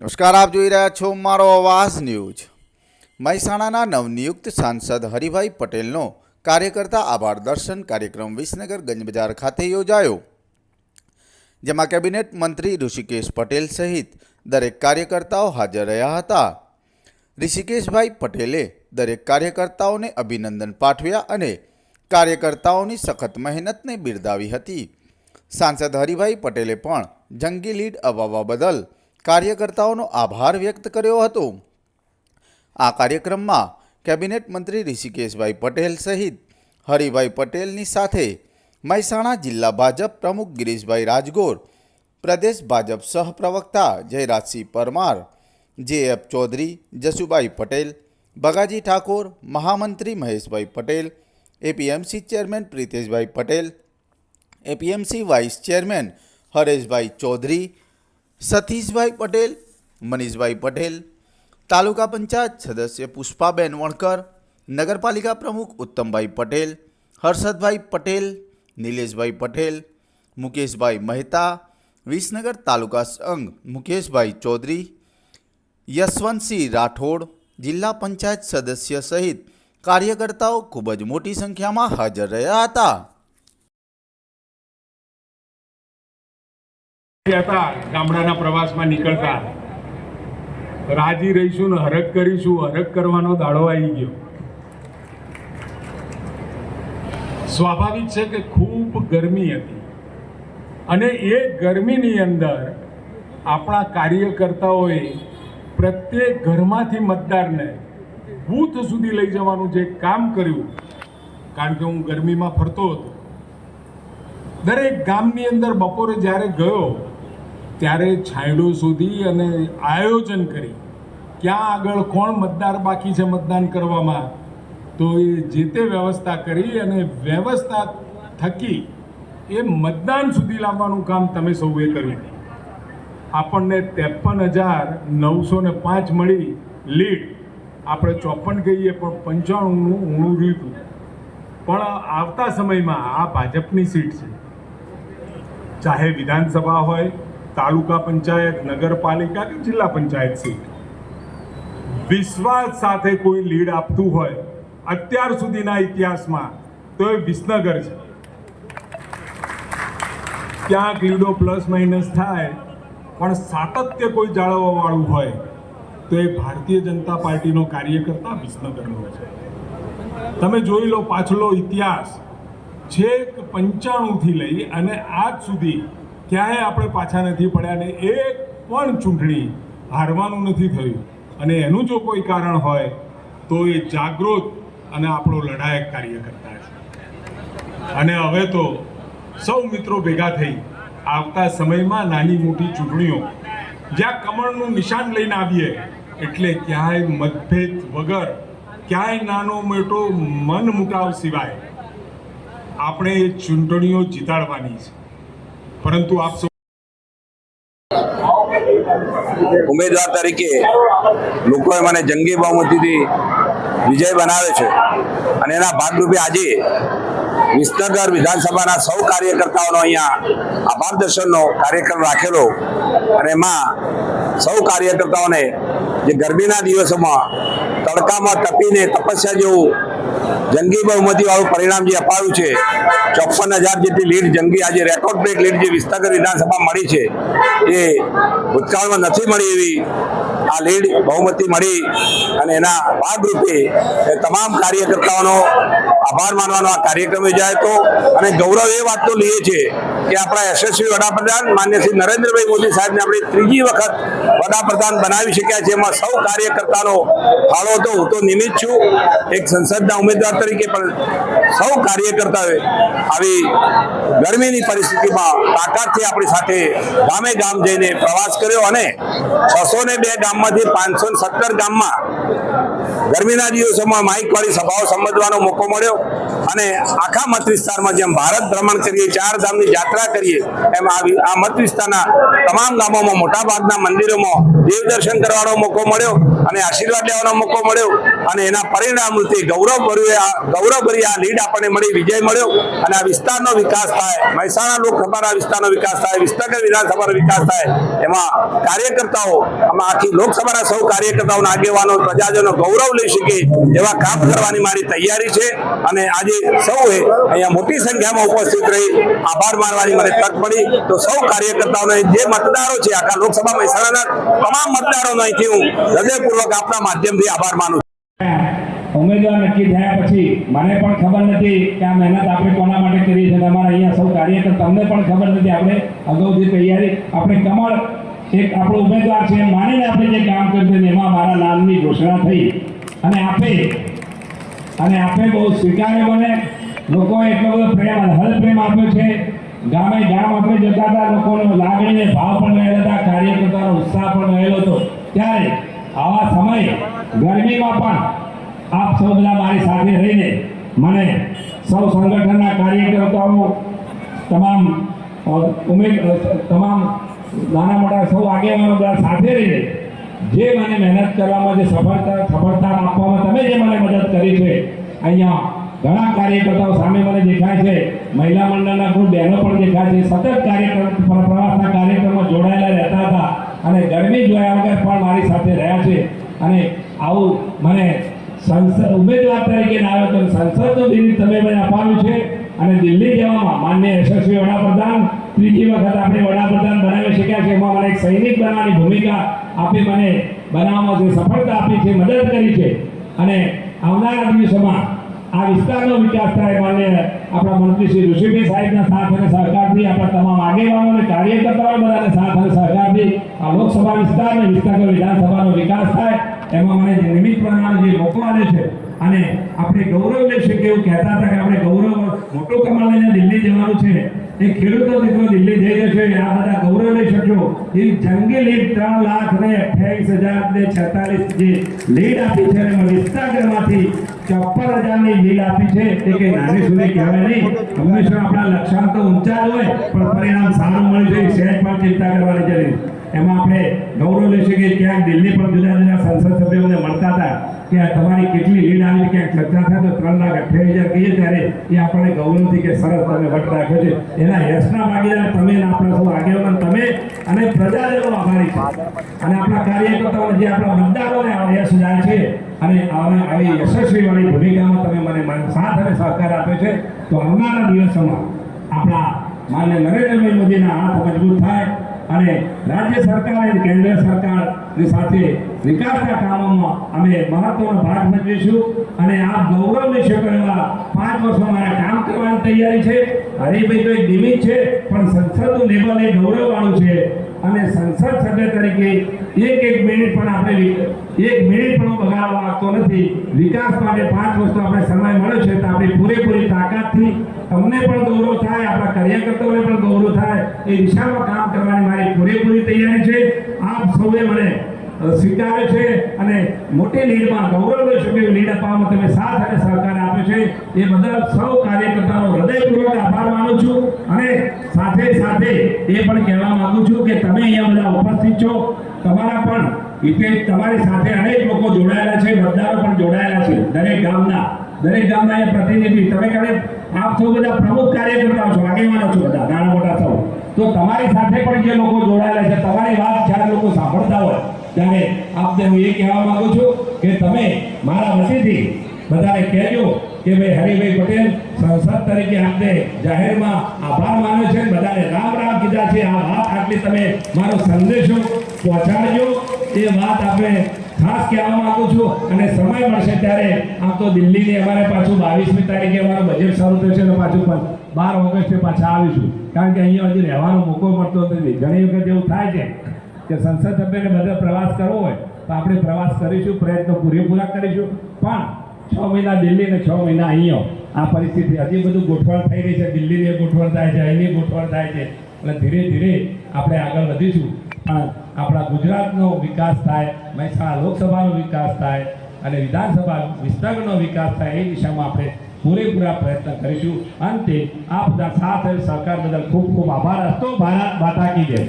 નમસ્કાર, આપ જોઈ રહ્યા છો મારો અવાજ ન્યૂઝ. મહેસાણાના નવનિયુક્ત સાંસદ હરિભાઈ પટેલનો કાર્યકર્તા આભાર દર્શન કાર્યક્રમ વિસનગર ગંજ બજાર ખાતે યોજાયો. જેમાં કેબિનેટ મંત્રી ઋષિકેશ પટેલ સહિત દરેક કાર્યકર્તાઓ હાજર રહ્યા હતા. ઋષિકેશભાઈ પટેલે દરેક કાર્યકર્તાઓને અભિનંદન પાઠવ્યા અને કાર્યકર્તાઓની સખત મહેનતને બિરદાવી હતી. સાંસદ હરિભાઈ પટેલે પણ જંગી લીડ અપાવવા બદલ કાર્યકર્તાઓનો આભાર વ્યક્ત કર્યો હતો. આ કાર્યક્રમમાં કેબિનેટ મંત્રી ઋષિકેશભાઈ પટેલ સહિત હરિભાઈ પટેલની સાથે મહેસાણા જિલ્લા ભાજપ પ્રમુખ ગિરીશભાઈ રાજગોર, પ્રદેશ ભાજપ સહપ્રવક્તા જયરાજસિંહ પરમાર, જે એફ ચૌધરી, જસુભાઈ પટેલ, બગાજી ઠાકોર, મહામંત્રી Maheshbhai Patel, APMC chairman Priteshbhai Patel, APMC vice chairman Hareshbhai Chaudhary Satishbhai Patel, Manishbhai Patel, taluka panchayat સદસ્ય પુષ્પાબેન વણકર, નગરપાલિકા પ્રમુખ ઉત્તમભાઈ પટેલ, હર્ષદભાઈ પટેલ, નિલેશભાઈ પટેલ, મુકેશભાઈ મહેતા, વિસનગર તાલુકા સંઘ મુકેશભાઈ ચૌધરી, યશવંતસિંહ રાઠોડ, જિલ્લા પંચાયત સદસ્ય સહિત કાર્યકર્તાઓ ખૂબ જ મોટી સંખ્યામાં હાજર રહ્યા હતા. હતા, ગામડાના પ્રવાસમાં નીકળતા. રાજી રહીશું ને હરક કરીશું હરક કરવાનો દાડો આવી ગયો. સ્વાભાવિક છે કે ખૂબ ગરમી હતી. અને એ ગરમીની અંદર આપણા કાર્યકર્તાઓએ પ્રત્યેક ઘરમાંથી મતદારને બૂથ સુધી લઈ જવાનું જે કામ કર્યું, કારણ કે હું ગરમીમાં ફરતો હતો. દરેક ગામની અંદર બપોરે જ્યારે ગયો ત્યારે છાંયડો શોધી અને આયોજન કરી ક્યાં આગળ કોણ મતદાર બાકી છે મતદાન કરવામાં, તો એ જે તે વ્યવસ્થા કરી અને વ્યવસ્થા થકી એ મતદાન સુધી લાવવાનું કામ તમે સૌએ કર્યું. આપણને ત્રેપન હજાર નવસો ને પાંચ મળી લીડ. આપણે ચોપન કહીએ પણ પંચાણુંનું ઊણું રહ્યું પણ આવતા સમયમાં આ ભાજપની સીટ છે. ચાહે વિધાનસભા હોય તાલુકા પંચાયત, નગરપાલિકા કે જિલ્લા પંચાયત સીટ? વિશ્વાસ સાથે કોઈ લીડ આપતું હોય અત્યાર સુધીના ઇતિહાસમાં તો એ વિસનગર છે. ક્યાંક લીડો પ્લસ માઇનસ થાય, પણ સાતત્ય કોઈ જાળવવાવાળું હોય તો એ ભારતીય જનતા પાર્ટીનો કાર્યકર્તા વિસનગરનો છે. તમે જોઈ લો પાછલો ઇતિહાસ. છેક પંચાણુંથી લઈ અને આજ સુધી ક્યાંય આપણે પાછા નથી પડ્યા ને એક પણ ચૂંટણી હારવાનું નથી થયું. અને એનું જો કોઈ કારણ હોય, તો એ જાગૃત અને આપણો લડાયક કાર્યકર્તા છે. અને હવે તો સૌ મિત્રો ભેગા થઈ આવતા સમયમાં નાની મોટી ચૂંટણીઓ, જ્યાં કમળનું નિશાન લઈને આવીએ, એટલે ક્યાંય મતભેદ વગર, ક્યાંય નાનો મોટો મન મુકાવ સિવાય આપણે એ ચૂંટણીઓ જીતાડવાની છે. પરંતુ આપ ઉમેદવાર તરીકે લોકોએ મને જંગી બહુમતીથી વિજય બનાવે છે. અને એના ભાગરૂપે આજે વિસનગર વિધાનસભાના સૌ કાર્યકર્તાઓનો અહીંયા આભાર દર્શનનો કાર્યક્રમ રાખેલો અને એમાં સૌ કાર્યકર્તાઓને જે ગરમીના દિવસોમાં તડકામાં તપીને તપસ્યા જેવું જંગી બહુમતી વાળું પરિણામ જે અપાયું છે ચોપન હજાર જેટલી લીડ જંગી આજે રેકોર્ડ બ્રેક લીડ જે વિસ્તાર વિધાનસભા મળી છે, એ ભૂતકાળમાં નથી મળી એવી આ લીડ બહુમતી મળી અને એના ભાગરૂપે તમામ કાર્યકર્તાઓનો આભાર માનવાનો આ કાર્યક્રમ યોજાયો હતો અને ગૌરવ એ વાતનો લઈએ છે કે આપણા યશસ્વી વડાપ્રધાન માન્ય શ્રી નરેન્દ્રભાઈ મોદી સાહેબને આપણે ત્રીજી વખત વડાપ્રધાન બનાવી શક્યા છે. એમાં સૌ કાર્યકર્તાનો ફાળો હતો. હું તો નિમિત્ત છું. એક સંસદના ઉમેદવાર તરીકે પણ સૌ કાર્યકર્તાઓએ આવી ગરમીની પરિસ્થિતિમાં તાકાતથી આપણી સાથે ગામે ગામ જઈને પ્રવાસ કર્યો અને છસો ને બે ગામમાંથી પાંચસો સત્તર ગામમાં ગરમીના દિવસોમાં માઇક વાળી સભાઓ સંબોધવાનો મોકો મળ્યો. અને આખા મત વિસ્તારમાં જેમ ભારત ભ્રમણ કરીએ, ચાર ધામની યાત્રા કરીએ, એમ આ આ મત વિસ્તારના તમામ ગામોમાં મોટાભાગના મંદિરોમાં દેવ દર્શન કરવાનો મોકો મળ્યો અને આશીર્વાદ લેવાનો મોકો મળ્યો. અને એના પરિણામ રૂપે ગૌરવ ગૌરવભરી આ લીડ આપણને મળી, વિજય મળ્યો. અને આ વિસ્તારનો વિકાસ થાય, મહેસાણા લોકસભાના વિસ્તારનો વિકાસ થાય, વિસનગર વિધાનસભાનો વિકાસ થાય, એમાં કાર્યકર્તાઓ, આમાં આખી લોકસભાના સૌ કાર્યકર્તાઓના આગેવાનો, પ્રજાજનો ગૌરવ લઈ શકે એવા કામ કરવાની મારી તૈયારી છે. અને આજે સૌએ અહીંયા મોટી સંખ્યામાં ઉપસ્થિત રહી, આભાર માનવાની મને તક મળી. તો સૌ કાર્યકર્તાઓને જે મતદારો છે, આખા લોકસભા મહેસાણાના તમામ મતદારોનો અહીંથી હું હૃદયપૂર્વક આપના માધ્યમથી આભાર માનું ઉમેદવાર નક્કી થયા પછી મને પણ ખબર નથી કે આ મહેનત આપણે કોના માટે કરી છે તમારા અહીંયા સૌ કાર્યકર તમને પણ ખબર નથી. આપણે અગાઉથી તૈયારી, આપણે કમળ એક આપણો ઉમેદવાર છે માનીને આપણે જે કામ કર્યું એમાં મારા નામની ઘોષણા થઈ. અને આપે અને આપણે બહુ સ્વીકાર્યો બને. લોકોએ એટલો બધો પ્રેમ હલ પ્રેમ આપ્યો છે. ગામે ગામ આપણે જતા હતા, લોકોનો લાગણીને ભાવ પણ રહેલા હતા, કાર્યકર્તાનો ઉત્સાહ પણ રહેલો હતો. ત્યારે આવા સમયે ગરમીમાં પણ આપ સૌ બધા મારી સાથે રહીને મને સૌ સંગઠનના કાર્યકર્તાઓ, તમામ ઉમેદ તમામ નાના મોટા સૌ આગેવાનો બધા સાથે રહીને જે મને મહેનત કરવામાં, જે સફળતા સફળતા આપવામાં તમે જે મને મદદ અહીંયા ઘણા કાર્યકર્તાઓ સામે મને દેખાય છે. મહિલા મંડળના કોઈ બહેનો પણ દેખાય છે. સતત કાર્યક્રમ પ્રવાસના કાર્યક્રમમાં જોડાયેલા રહેતા હતા અને ગરમી જોયા વગર પણ મારી સાથે રહ્યા છે. અને આવું મને સંસદ ઉમેદવાર તરીકે ના તો સંસદનું બિલ તમે મને અપાવ્યું છે. અને દિલ્હી જવામાં માન્ય યશસ્વી વડાપ્રધાન, ત્રીજી વખત આપણે વડાપ્રધાન બનાવી શક્યા છે. એમાં મને એક સૈનિક બનવાની ભૂમિકા આપી, મને બનાવવામાં જે સફળતા આપી છે, મદદ કરી છે. અને આવનારા દિવસોમાં આ વિસ્તારનો વિકાસ થાય માન્ય આપણા મંત્રી શ્રી ઋષિભાઈ સાહેબના સાથ અને સહકારથી આપણા તમામ આગેવાનો અને કાર્યકર્તાઓ બધાને સાથ અને સહકારથી આ લોકસભા વિસ્તાર અને વિસ્તાર વિધાનસભાનો વિકાસ થાય. એમાં મને નિયમિત પ્રમાણે જે મોકો આવે છે અને આપણે ગૌરવ લઈ શકીએ એવું કહેતા હતા કે આપણે ગૌરવ મોટો કમાલ લઈને દિલ્હી જવાનું છે. એ ખેડૂતો મિત્રો દિલ્હી જઈ જશે આ બધા ગૌરવ લઈ શકશો એ જંગી લીડ ત્રણ લાખ ને અઠ્યાવીસ હજાર ને છેતાલીસ જે લીડ આપી છે અને વિસ્તારમાંથી ચોપન હજારની લીડ આપી છે. એ કે નાની સુધી કહેવાય નહીં. હંમેશા આપણા લક્ષ્યાંક તો ઊંચા હોય, પણ પરિણામ સારું મળ્યું છે. સહેજ પણ ચિંતા કરવાની જરૂર. એમાં આપણે ગૌરવ લઈ શકીએ. ક્યાંક દિલ્હી પણ જુદા જુદા સંસદ સભ્યોને મળતા હતા. કે તમારી કેટલી લીડ આવી ક્યાંક ચર્ચા થાય તો ત્રણ લાખ અઠ્યાવીસ હજાર કહીએ ત્યારે એ આપણને ગૌરવથી કે સરસ તમે વટ રાખ્યો છે. એના યશના ભાગીદાર તમે આપણા સૌ આગેવાન તમે અને પ્રજાજનો આભારી છે. અને આપણા કાર્યકર્તાઓને જે આપણા મતદારોને યશ જાય છે અને આવી આવી યશસ્વી વાળી ભૂમિકામાં તમે મને સાથ અને સહકાર આપ્યો છે, તો આવનારા દિવસોમાં આપણા માન્ય નરેન્દ્રભાઈ મોદીના હાથ મજબૂત થાય અને રાજ્ય સરકાર અને કેન્દ્ર સરકારની સાથે વિકાસના કામોમાં અમે મહત્વનો ભાગ ભજવીશું અને આ ગૌરવની શકો પાંચ વર્ષમાં મારા કામ કરવાની તૈયારી છે. હરિભાઈ તો એક નિમિત્ત છે, પણ સંસદનું લેવલ એ ગૌરવવાળું છે. અને સંસદ સભ્ય તરીકે એક એક મિનિટ પણ આપણે એક મિનિટ પણ બગાડવા માંગતો નથી. વિકાસ માટે પાંચ વર્ષનો આપણે સમય મળ્યો છે, તો આપણી પૂરેપૂરી તાકાતથી તમને પણ ગૌરવ થાય, આપણા કાર્યકર્તાઓને પણ ગૌરવ થાય. એ દિશામાં કામ કરવાની મારી પૂરેપૂરી તૈયારી છે. આપ સૌએ મને સ્વીકારે છે અને મોટી લીડમાં ગૌરવ એવી લીડ આપવામાં તમે સાથ અને સહકાર આપે છે. એ બદલ સૌ કાર્યકર્તાનો હૃદયપૂર્વક આભાર માનું છું અને સાથે સાથે એ પણ કહેવા માંગુ છું કે તમે અહીંયા બધા ઉપસ્થિત છો. તમારા પણ એટલે તમારી સાથે અનેક લોકો જોડાયેલા છે, મતદારો પણ જોડાયેલા છે, દરેક ગામના. દરેક ગામના એ પ્રતિનિધિ. તમે કારણે આપ સૌ બધા પ્રમુખ કાર્યકર્તાઓ છો, આગેવાનો છો બધા, નાના મોટા સૌ. તો તમારી સાથે પણ જે લોકો જોડાયેલા છે, તમારી વાત જ્યારે લોકો સાંભળતા હોય ત્યારે આપને હું એ કહેવા માંગુ છું કે તમે મારા વતીથી બધાને કહેજો કે ભાઈ હરિભાઈ પટેલ સંસદ તરીકે આપને જાહેરમાં આભાર માન્યો છે બધાને રામ રામ કીધા છે. આ વાત આટલી તમે મારો સંદેશો પહોંચાડજો. એ વાત આપણે ખાસ કહેવા માંગુ છું અને સમય મળશે ત્યારે આમ તો દિલ્હીની અમારે પાછું બાવીસમી તારીખે અમારું બજેટ શરૂ થશે અને પાછું બાર ઓગસ્ટે પાછા આવીશું. કારણ કે અહીંયા હજી રહેવાનો મોકો મળતો નથી. ઘણી વખત એવું થાય છે કે સંસદ સભ્યને બધે પ્રવાસ કરવો હોય તો આપણે પ્રવાસ કરીશું, પ્રયત્નો પૂરેપૂરા કરીશું. પણ છ મહિના દિલ્હી અને છ મહિના અહીંયા. આ પરિસ્થિતિ હજી બધું ગોઠવણ થઈ રહી છે. દિલ્હીની ગોઠવણ થાય છે, અહીંની ગોઠવણ થાય છે. એટલે ધીરે ધીરે આપણે આગળ વધીશું. પણ આપણા ગુજરાતનો વિકાસ થાય, મહેસાણા લોકસભાનો વિકાસ થાય અને વિધાનસભા વિસ્તારનો વિકાસ થાય, એ દિશામાં આપણે પૂરેપૂરા પ્રયત્ન કરીશું. અંતે આ બધા સાથ સરકાર બદલ ખૂબ ખૂબ આભાર. હતો ભારત માતા કી જય.